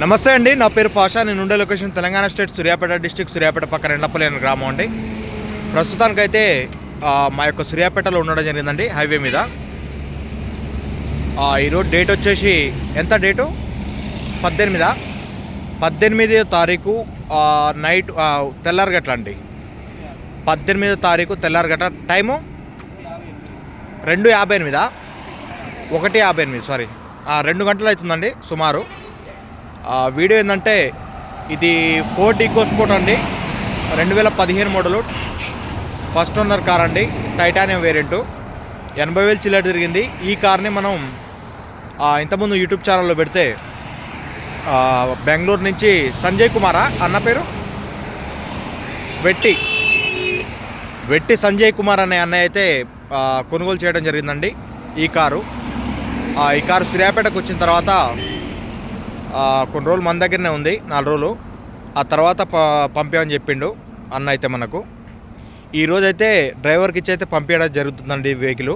నమస్తే అండి నా పేరు పాషా. నేను ఉండే location Telangana state Suryapet district Suryapet పక్కన రెండపల్లి గ్రామం అండి. ప్రస్తుతానికైతే మా యొక్క సూర్యాపేటలో ఉండడం జరిగిందండి హైవే మీద. ఈరోజు డేట్ వచ్చేసి ఎంత డేటు? పద్దెనిమిదా? పద్దెనిమిదో తారీఖు నైట్ ఆ, తెల్లారగట్ల అండి. పద్దెనిమిదో తారీఖు తెల్లారగట్ల. టైము? రెండు యాభై ఎనిమిదా? ఒకటి యాభై ఎనిమిది సారీ. రెండు గంటలు అవుతుందండి సుమారు. ఆ, వీడియో ఏంటంటే ఇది ఫోర్ట్ ఈకో స్పోర్ట్ అండి. రెండు వేల పదిహేను మోడలు. ఫస్ట్ ఓనర్ కార్ అండి. టైటానియం వేరియంటు ఎనభై వేలు చిల్లర తిరిగింది. ఈ కార్ని మనం ఇంతకుముందు యూట్యూబ్ ఛానల్లో పెడితే బెంగళూరు నుంచి సంజయ్ కుమారా? అన్న పేరు? వెట్టి. వెట్టి సంజయ్ కుమార్ అనే అన్నయ్య అయితే కొనుగోలు చేయడం జరిగిందండి ఈ కారు. ఈ కారు సిరియాపేటకు వచ్చిన తర్వాత కొన్ని రోజులు మన దగ్గరనే ఉంది నాలుగు రోజులు. ఆ తర్వాత ప పంపామని చెప్పిండు అన్న అయితే మనకు. ఈరోజైతే అయితే డ్రైవర్కి ఇచ్చి అయితే పంపించడం జరుగుతుందండి వెహికల్.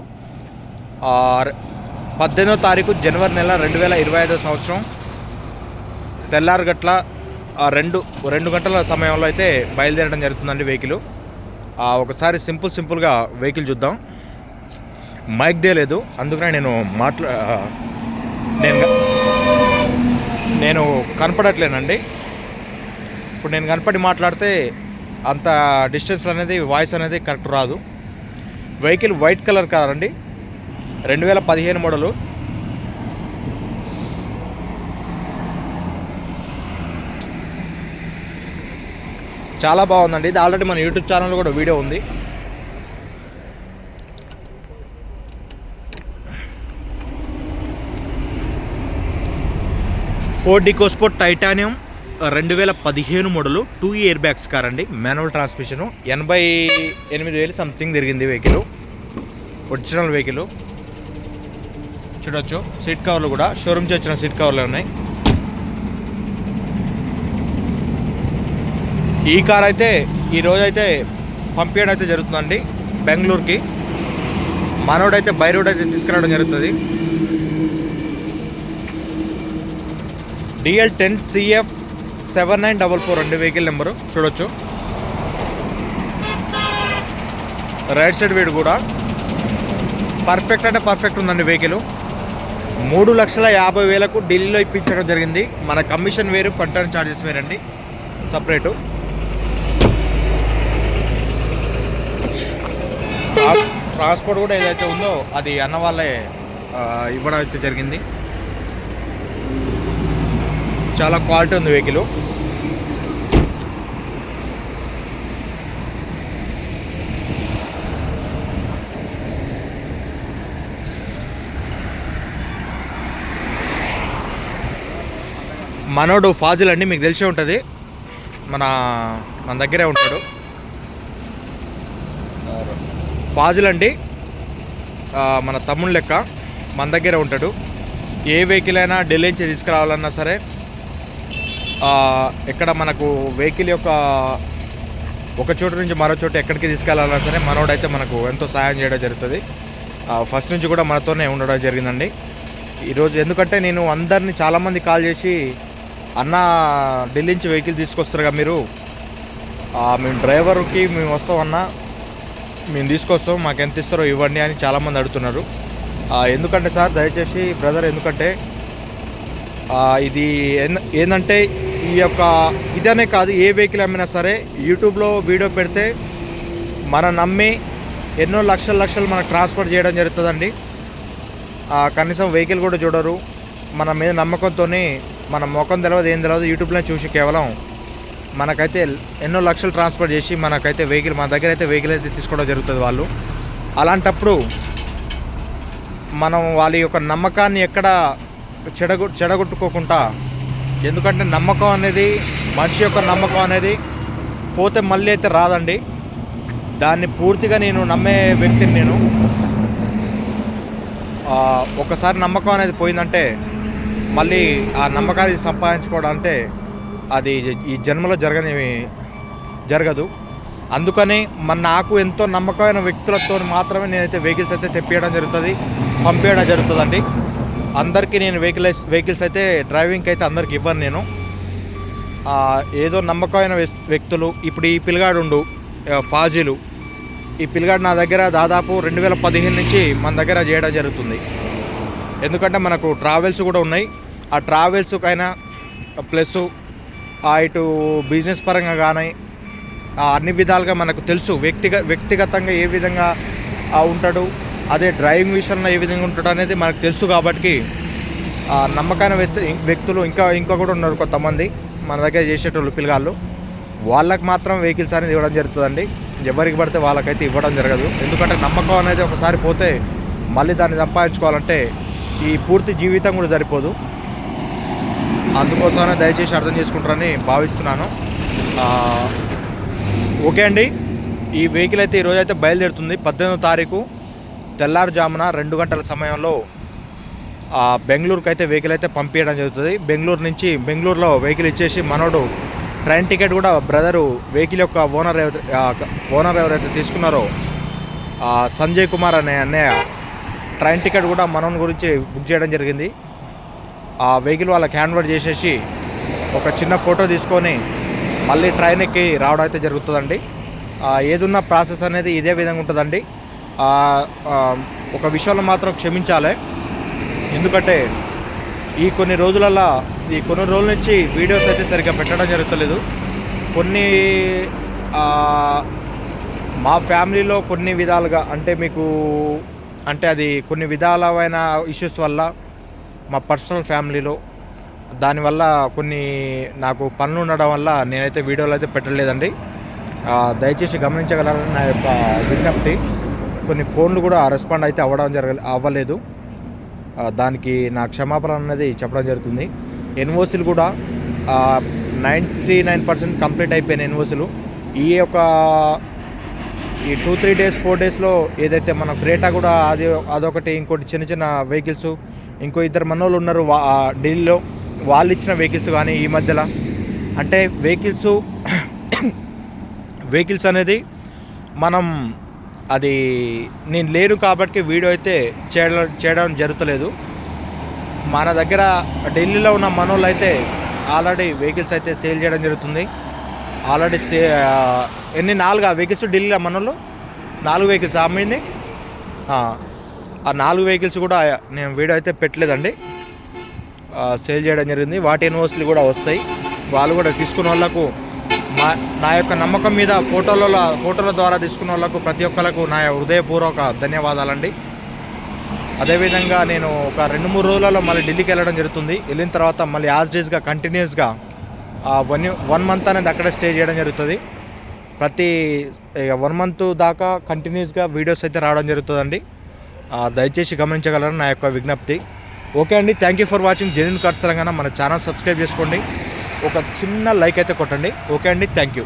పద్దెనిమిదో తారీఖు జనవరి నెల రెండు వేల ఇరవై ఐదో సంవత్సరం. తెల్లారు గట్ల రెండు రెండు గంటల సమయంలో అయితే బయలుదేరడం జరుగుతుందండి వెహికల్. ఒకసారి సింపుల్ సింపుల్గా వెహికల్ చూద్దాం. మైక్ లేదు అందుకనే నేను మాట్లా నేను నేను కనపడట్లేనండి. ఇప్పుడు నేను కనపడి మాట్లాడితే అంత డిస్టెన్స్ అనేది వాయిస్ అనేది కరెక్ట్ రాదు. వెహికల్ వైట్ కలర్ కార్ అండి రెండు వేల పదిహేను మోడలు. చాలా బాగుందండి. ఇది ఆల్రెడీ మన యూట్యూబ్ ఛానల్లో కూడా వీడియో ఉంది. ఫోర్ డికోస్పోర్ టైటానియం రెండు వేల పదిహేను model two air bags car అండి మాన్యువల్ ట్రాన్స్మిషను. ఎనభై ఎనిమిది వేలు సంథింగ్ తిరిగింది వెహికల్. Original vehicle. చూడొచ్చు. సీట్ కవర్లు కూడా. షోరూమ్ వచ్చిన సీట్ కవర్లు ఉన్నాయి. ఈ కార్ అయితే ఈరోజు అయితే పంపించడం అయితే జరుగుతుందండి బెంగళూరుకి. మనోడైతే బై రోడ్ అయితే తీసుకురావడం జరుగుతుంది. DL ten CF seven nine double four అండి వెహికల్ నెంబరు చూడొచ్చు. రైట్ సైడ్ వీడు కూడా పర్ఫెక్ట్ అంటే పర్ఫెక్ట్ ఉందండి వెహికల్ మూడు లక్షల యాభై వేలకు ఢిల్లీలో ఇప్పించడం జరిగింది. మన కమిషన్ వేరు కంటెంట్ ఛార్జెస్ వేరండి. సపరేటు ట్రాన్స్పోర్ట్ కూడా ఏదైతే ఉందో అది అన్న వాళ్ళే ఇవ్వడం అయితే జరిగింది. చాలా క్వాలిటీ ఉంది వెహికల్. మనోడు ఫాజిల్ అండి మీకు తెలిసే ఉంటుంది. మన మన దగ్గరే ఉంటాడు. ఫాజిల్ అండి మన తమ్ముడు లెక్క మన దగ్గరే ఉంటాడు. ఏ వెహికల్ అయినా ఢిల్లీ నుంచి తీసుకురావాలన్నా సరే ఎక్కడ మనకు వెహికల్ యొక్క ఒక చోటు నుంచి మరో చోటు ఎక్కడికి తీసుకెళ్ళాలన్నా సరే మనోడైతే మనకు ఎంతో సహాయం చేయడం జరుగుతుంది. ఫస్ట్ నుంచి కూడా మనతోనే ఉండడం జరిగిందండి. ఈరోజు ఎందుకంటే నేను అందరినీ చాలామంది కాల్ చేసి అన్న ఢిల్లీ నుంచి వెహికల్ తీసుకొస్తారుగా మీరు? మేము డ్రైవర్కి మేము వస్తాం అన్న మేము తీసుకొస్తాం మాకు ఎంత ఇస్తారో ఇవ్వండి అని చాలామంది అడుగుతున్నారు. ఎందుకంటే సార్ దయచేసి బ్రదర్ ఎందుకంటే ఇది ఏందంటే ఈ యొక్క ఇదనే కాదు ఏ వెహికల్ అమ్మినా సరే యూట్యూబ్లో వీడియో పెడితే మనం నమ్మి ఎన్నో లక్షల లక్షలు మనకు ట్రాన్స్ఫర్ చేయడం జరుగుతుందండి. కనీసం వెహికల్ కూడా చూడరు. మన మీద నమ్మకంతో మన ముఖం తెలియదు ఏం తెలియదు యూట్యూబ్లో చూసి కేవలం మనకైతే ఎన్నో లక్షలు ట్రాన్స్ఫర్ చేసి మనకైతే వెహికల్ మన దగ్గర అయితే వెహికల్ అయితే తీసుకోవడం జరుగుతుంది వాళ్ళు. అలాంటప్పుడు మనం వాళ్ళ యొక్క నమ్మకాన్ని ఎక్కడ చెడగొ చెడగొట్టుకోకుండా ఎందుకంటే నమ్మకం అనేది మనిషి యొక్క నమ్మకం అనేది పోతే మళ్ళీ అయితే రాదండి. దాన్ని పూర్తిగా నేను నమ్మే వ్యక్తిని నేను. ఒకసారి నమ్మకం అనేది పోయిందంటే మళ్ళీ ఆ నమ్మకాన్ని సంపాదించుకోవడం అంటే అది ఈ జన్మలో జరగని జరగదు. అందుకని మన నాకు ఎంతో నమ్మకమైన వ్యక్తులతో మాత్రమే నేనైతే వెహికల్స్ అయితే తెప్పియడం జరుగుతుంది పంపించడం జరుగుతుందండి. అందరికీ నేను వెహికల్స్ వెహికల్స్ అయితే డ్రైవింగ్కి అయితే అందరికి ఇవ్వను నేను. ఏదో నమ్మకమైన వ్యక్తులు ఇప్పుడు ఈ పిల్లగాడు ఉండు ఫాజీలు. ఈ పిల్లగాడు నా దగ్గర దాదాపు రెండు వేల పదిహేను నుంచి మన దగ్గర చేయడం జరుగుతుంది. ఎందుకంటే మనకు ట్రావెల్స్ కూడా ఉన్నాయి. ఆ ట్రావెల్స్కైనా ప్లస్ ఆ ఇటు బిజినెస్ పరంగా కానీ ఆ అన్ని విధాలుగా మనకు తెలుసు. వ్యక్తిగత వ్యక్తిగతంగా ఏ విధంగా ఆ ఉంటాడు. అదే డ్రైవింగ్ విషయంలో ఏ విధంగా ఉంటాడు అనేది మనకు తెలుసు కాబట్టి ఆ వేస్తే వ్యక్తులు ఇంకా ఇంకా కూడా ఉన్నారు కొంతమంది. మన దగ్గర చేసేటోళ్ళు పిల్లగాళ్ళు. వాళ్ళకి మాత్రం వెహికల్స్ అనేది ఇవ్వడం జరుగుతుందండి. ఎవరికి పడితే వాళ్ళకైతే ఇవ్వడం జరగదు. ఎందుకంటే నమ్మకం అనేది ఒకసారి పోతే మళ్ళీ దాన్ని సంపాదించుకోవాలంటే ఈ పూర్తి జీవితం కూడా సరిపోదు. అందుకోసమే దయచేసి అర్థం చేసుకుంటారని భావిస్తున్నాను. ఓకే అండి. ఈ వెహికల్ అయితే ఈరోజు అయితే బయలుదేరుతుంది. పద్దెనిమిదో తారీఖు తెల్లారుజామున రెండు గంటల సమయంలో ఆ, బెంగళూరుకి అయితే వెహికల్ అయితే పంపించడం జరుగుతుంది. బెంగళూరు నుంచి బెంగళూరులో వెహికల్ ఇచ్చేసి మనోడు ట్రైన్ టికెట్ కూడా బ్రదరు వెహికల్ యొక్క ఓనర్ ఓనర్ ఎవరైతే తీసుకున్నారో సంజయ్ కుమార్ అనే అన్నయ్య ట్రైన్ టికెట్ కూడా మనోన్ గురించి బుక్ చేయడం జరిగింది. ఆ వెహికల్ వాళ్ళకి హ్యాండ్ చేసేసి ఒక చిన్న ఫోటో తీసుకొని మళ్ళీ ట్రైన్ ఎక్కి రావడం అయితే జరుగుతుందండి. ఏదున్న ప్రాసెస్ అనేది ఇదే విధంగా ఉంటుందండి. ఒక విషయంలో మాత్రం క్షమించాలి. ఎందుకంటే ఈ కొన్ని రోజులల్లో ఈ కొన్ని రోజుల నుంచి వీడియోస్ అయితే సరిగ్గా పెట్టడం జరుగుతలేదు. కొన్ని మా ఫ్యామిలీలో కొన్ని విధాలుగా అంటే మీకు అంటే అది కొన్ని విధాలమైన ఇష్యూస్ వల్ల మా పర్సనల్ ఫ్యామిలీలో దానివల్ల కొన్ని నాకు పనులు ఉండడం వల్ల నేనైతే వీడియోలు అయితే పెట్టలేదండి. దయచేసి గమనించగలరని నా యొక్క విజ్ఞప్తి. కొన్ని ఫోన్లు కూడా రెస్పాండ్ అయితే అవ్వడం జరగ అవ్వలేదు. దానికి నా క్షమాపణ అనేది చెప్పడం జరుగుతుంది. ఎన్ఓసీలు కూడా నైంటీ నైన్ పర్సెంట్ కంప్లీట్ అయిపోయిన ఎన్ఓసీలు. ఈ యొక్క ఈ టూ త్రీ డేస్ ఫోర్ డేస్లో ఏదైతే మన క్రేటా కూడా అది అదొకటి ఇంకోటి చిన్న చిన్న వెహికల్స్ ఇంకో ఇద్దరు మనోళ్ళు ఉన్నారు వా ఢిల్లీలో. వాళ్ళు ఇచ్చిన వెహికల్స్ కానీ ఈ మధ్యలో. అంటే వెహికల్స్ వెహికల్స్ అనేది మనం అది నేను లేను కాబట్టి వీడియో అయితే చేయడం చేయడం జరుగుతలేదు. మన దగ్గర ఢిల్లీలో ఉన్న మనోళ్ళు అయితే ఆల్రెడీ వెహికల్స్ అయితే సేల్ చేయడం జరుగుతుంది. ఆల్రెడీ సే ఎన్ని నాలుగు వెహికల్స్ ఢిల్లీలో మనోళ్ళు? నాలుగు వెహికల్స్. అమ్మింది ఆ, నాలుగు వెహికల్స్ కూడా నేను వీడియో అయితే పెట్టలేదండి. సేల్ చేయడం జరిగింది. వాటి యూనివర్సిటీలు కూడా వస్తాయి. వాళ్ళు కూడా తీసుకున్న వాళ్ళకు మా నా యొక్క నమ్మకం మీద ఫోటోలలో ఫోటోల ద్వారా తీసుకున్న వాళ్ళకు ప్రతి ఒక్కరికి నా హృదయపూర్వక ధన్యవాదాలండి. అదేవిధంగా నేను ఒక రెండు మూడు రోజులలో మళ్ళీ ఢిల్లీకి వెళ్ళడం జరుగుతుంది. వెళ్ళిన తర్వాత మళ్ళీ యాజ్ డేస్గా కంటిన్యూస్గా వన్ వన్ మంత్ అనేది అక్కడే స్టే చేయడం జరుగుతుంది. ప్రతి వన్ మంత్ దాకా కంటిన్యూస్గా వీడియోస్ అయితే రావడం జరుగుతుందండి. దయచేసి గమనించగలరని నా యొక్క విజ్ఞప్తి. ఓకే అండి thank you for watching genuine cars Telangana. మన ఛానల్ సబ్స్క్రైబ్ చేసుకోండి. ఒక చిన్న లైక్ అయితే కొట్టండి. ఓకే అండి. Thank you.